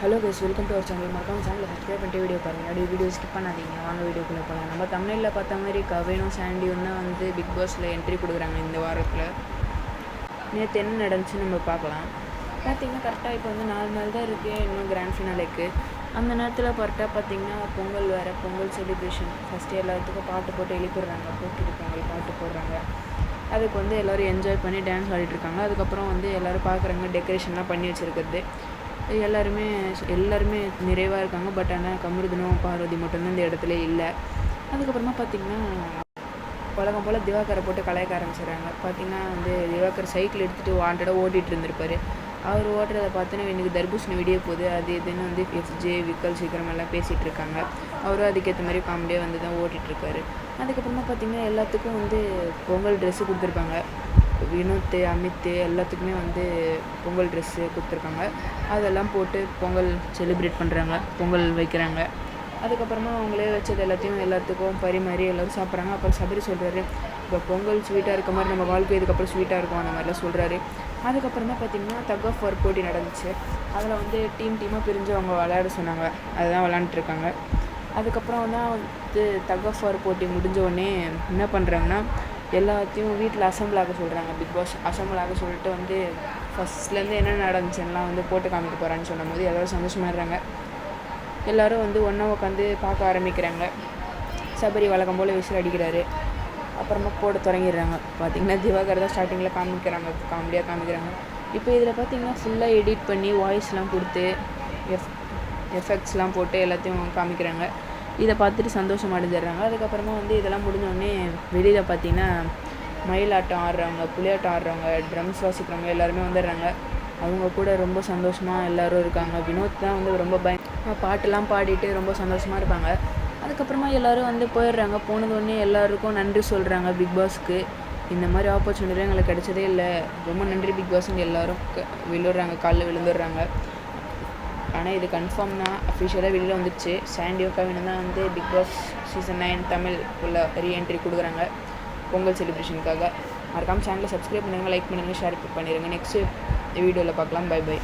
Hello guys welcome to our channel மறக்காம சேனலை subscribe பண்ணிட்டு வீடியோ பாருங்கள் அப்படியே வீடியோ ஸ்கிப் பண்ணாதீங்க. வாங்க வீடியோக்குள்ளே போகலாம் நம்ம தமிழில் பார்த்த மாதிரி கவினும் சாண்டியும் தான் வந்து பிக் பாஸில் என்ட்ரி கொடுக்குறாங்க இந்த வாரத்தில். நேற்று என்ன நடந்துச்சுன்னு நம்ம பார்க்கலாம். பார்த்தீங்கன்னா கரெக்டாக இப்போ வந்து நாலு நாள் தான் இருக்குது இன்னும் கிராண்ட் ஃபினாலேக்கு அந்த நேரத்தில் கரெக்டாக பார்த்தீங்கன்னா பொங்கல் வேறு பொங்கல் செலிப்ரேஷன் ஃபஸ்ட்டு எல்லாத்துக்கும் பாட்டு போட்டு எழுப்பிடுறாங்க. போக்கிரி பொங்கல் பாட்டு போடுறாங்க. அதுக்கு வந்து எல்லோரும் என்ஜாய் பண்ணி டான்ஸ் ஆடிட்டுருக்காங்க அதுக்கப்புறம் வந்து எல்லோரும் பார்க்குறாங்க டெக்கரேஷன்லாம் பண்ணி வச்சுருக்கிறது. எல்லாருமே எல்லாருமே நிறைவாக இருக்காங்க. பட் ஆனால் கமருதனும் பார்வதி மட்டும்தான் இந்த இடத்துல இல்லை. அதுக்கப்புறமா பார்த்திங்கன்னா உலகம் போல் திவாகரை போட்டு கலாய்க்க ஆரம்பிச்சிடுறாங்க. பார்த்தீங்கன்னா வந்து திவாகர் சைக்கிள் எடுத்துகிட்டு வாண்டடாக ஓட்டிகிட்டு இருந்திருப்பாரு. அவர் ஓட்டுறதை பார்த்தோன்னா எனக்கு தர்பூசணி விடிய போகுது அது இதுன்னு வந்து எஃப்ஜே விக்கல் சீக்கிரம் எல்லாம் பேசிகிட்டு இருக்காங்க. அவரும் அதுக்கேற்ற மாதிரி காமெடியாக வந்து தான் ஓட்டிகிட்ருக்காரு அதுக்கப்புறமா பார்த்திங்கன்னா எல்லாத்துக்கும் வந்து பொங்கல் ட்ரெஸ்ஸு கொடுத்துருப்பாங்க. வினோத் அமித் எல்லாத்துக்குமே வந்து பொங்கல் ட்ரெஸ்ஸு கொடுத்துருக்காங்க. அதெல்லாம் போட்டு பொங்கல் செலிப்ரேட் பண்ணுறாங்க பொங்கல் வைக்கிறாங்க. அதுக்கப்புறமா அவங்களே வச்சது எல்லாத்தையும் எல்லாத்துக்கும் பரிமாறி எல்லோரும் சாப்பிட்றாங்க. அப்புறம் சபரி சொல்கிறாரு இப்போ பொங்கல் ஸ்வீட்டாக இருக்க மாதிரி நம்ம வாழ்க்கை இதுக்கப்புறம் ஸ்வீட்டாக இருக்கும் அந்த மாதிரிலாம் சொல்கிறாரு அதுக்கப்புறம் தான் பார்த்திங்கன்னா தக் ஆஃப் வார் போட்டி நடந்துச்சு. அதில் வந்து டீம் டீமாக பிரிஞ்சு அவங்க விளையாட சொன்னாங்க. அதுதான் விளாண்டுட்ருக்காங்க அதுக்கப்புறம் தான் வந்து தக் ஆஃப் வார் போட்டி முடிஞ்ச உடனே என்ன பண்ணுறாங்கன்னா எல்லாத்தையும் வீட்டில் அசம்பிள் ஆக சொல்கிறாங்க பிக் பாஸ் அசம்பிள் ஆக சொல்லிட்டு வந்து ஃபஸ்ட்லேருந்து என்ன நடந்துச்சுன்னெலாம் வந்து போட்டு காமிக்க போகிறான்னு சொன்னும் போது எல்லோரும் சந்தோஷமாடுறாங்க எல்லோரும் வந்து ஒன்றா உட்காந்து பார்க்க ஆரம்பிக்கிறாங்க. சபரி வழக்கம் போல் விசில் அடிக்கிறாரு. அப்புறமா போட தொடங்கிடுறாங்க. பார்த்திங்கன்னா திவாகர் தான் ஸ்டார்டிங்கில் காமிக்கிறாங்க. காமெடியாக காமிக்கிறாங்க. இப்போ இதில் பார்த்திங்கன்னா ஃபுல்லாக எடிட் பண்ணி வாய்ஸ்லாம் கொடுத்து எஃப் எஃபெக்ட்ஸ்லாம் போட்டு எல்லாத்தையும் காமிக்கிறாங்க. இதை பார்த்துட்டு சந்தோஷம் அடைஞ்சிடுறாங்க. அதுக்கப்புறமா வந்து இதெல்லாம் முடிஞ்சோடனே வெளியில் பார்த்தீங்கன்னா மயிலாட்டம் ஆடுறவங்க புலியாட்டம் ஆடுறவங்க ட்ரம்ஸ் வாசிக்கிறவங்க எல்லாருமே வந்துடுறாங்க. அவங்க கூட ரொம்ப சந்தோஷமாக எல்லோரும் இருக்காங்க. வினோத் தான் வந்து ரொம்ப பய பாட்டெல்லாம் பாடிட்டு ரொம்ப சந்தோஷமாக இருப்பாங்க. அதுக்கப்புறமா எல்லோரும் வந்து போயிடுறாங்க. போனதோடனே எல்லாருக்கும் நன்றி சொல்கிறாங்க பிக் பாஸ்க்கு. இந்த மாதிரி ஆப்பர்ச்சுனிட்டி எங்களுக்கு கிடைச்சதே இல்லை. ரொம்ப நன்றி பிக் பாஸ்ங்க எல்லோரும் விழுறாங்க காலில் விழுந்துடுறாங்க. ஆனால் இது கன்ஃபார்ம் தான் அஃபிஷியலாக வெளியில் வந்துடுச்சு சாண்டியோ கவின் தான் வந்து big boss season nine Tamil உள்ள ரீஎன்ட்ரி கொடுக்குறாங்க. பொங்கல் செலிப்ரேஷனுக்காக மறக்காமல் சேனலை சப்ஸ்கிரைப் பண்ணுங்கள் லைக் பண்ணுங்கள் ஷேர் பண்ணிடுங்க நெக்ஸ்ட்டு வீடியோவில் பார்க்கலாம். By by